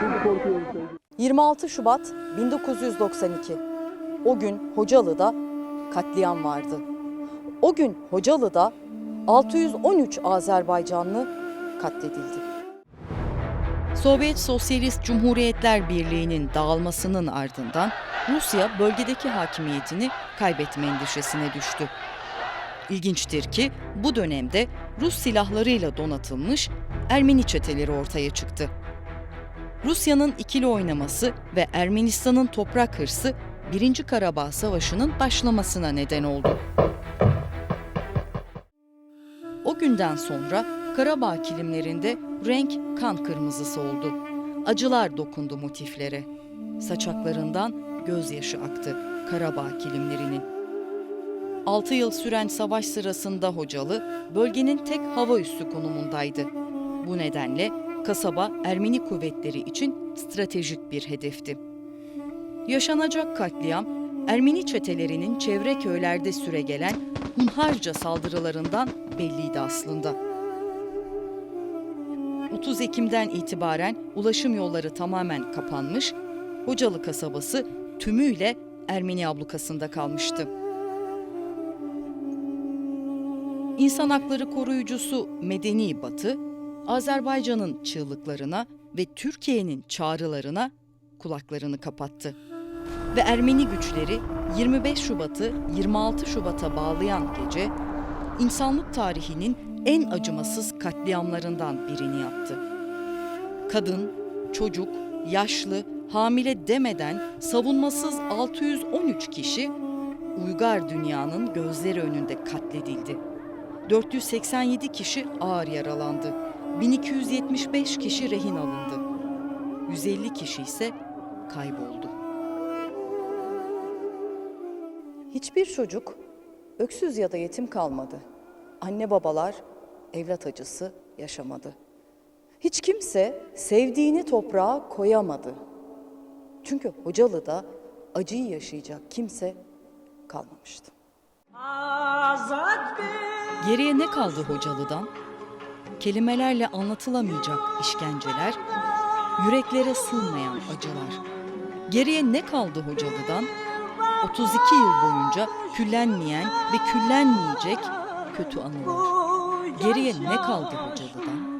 Şimdi korkuyorum sevgilim. 26 Şubat 1992. O gün Hocalı'da katliam vardı. O gün Hocalı'da 613 Azerbaycanlı katledildi. Sovyet Sosyalist Cumhuriyetler Birliği'nin dağılmasının ardından Rusya bölgedeki hakimiyetini kaybetme endişesine düştü. İlginçtir ki bu dönemde Rus silahlarıyla donatılmış Ermeni çeteleri ortaya çıktı. Rusya'nın ikili oynaması ve Ermenistan'ın toprak hırsı 1. Karabağ Savaşı'nın başlamasına neden oldu. O günden sonra Karabağ kilimlerinde renk kan kırmızısı oldu. Acılar dokundu motiflere. Saçaklarından gözyaşı aktı Karabağ kilimlerinin. 6 yıl süren savaş sırasında Hocalı, bölgenin tek hava üssü konumundaydı. Bu nedenle kasaba Ermeni kuvvetleri için stratejik bir hedefti. Yaşanacak katliam, Ermeni çetelerinin çevre köylerde süregelen hunharca saldırılarından belliydi aslında. 30 Ekim'den itibaren ulaşım yolları tamamen kapanmış, Hocalı kasabası tümüyle Ermeni ablukasında kalmıştı. İnsan hakları koruyucusu Medeni Batı, Azerbaycan'ın çığlıklarına ve Türkiye'nin çağrılarına kulaklarını kapattı. Ve Ermeni güçleri 25 Şubat'ı 26 Şubat'a bağlayan gece, insanlık tarihinin en acımasız katliamlarından birini yaptı. Kadın, çocuk, yaşlı, hamile demeden savunmasız 613 kişi uygar dünyanın gözleri önünde katledildi. 487 kişi ağır yaralandı. 1275 kişi rehin alındı. 150 kişi ise kayboldu. Hiçbir çocuk öksüz ya da yetim kalmadı. Anne babalar evlat acısı yaşamadı. Hiç kimse sevdiğini toprağa koyamadı. Çünkü Hocalı'da acıyı yaşayacak kimse kalmamıştı. Geriye ne kaldı Hocalı'dan? Kelimelerle anlatılamayacak işkenceler, yüreklere sığmayan acılar. Geriye ne kaldı Hocalı'dan? 32 yıl boyunca küllenmeyen ve küllenmeyecek kötü anılar. Geriye ne kaldı Hocalı'dan?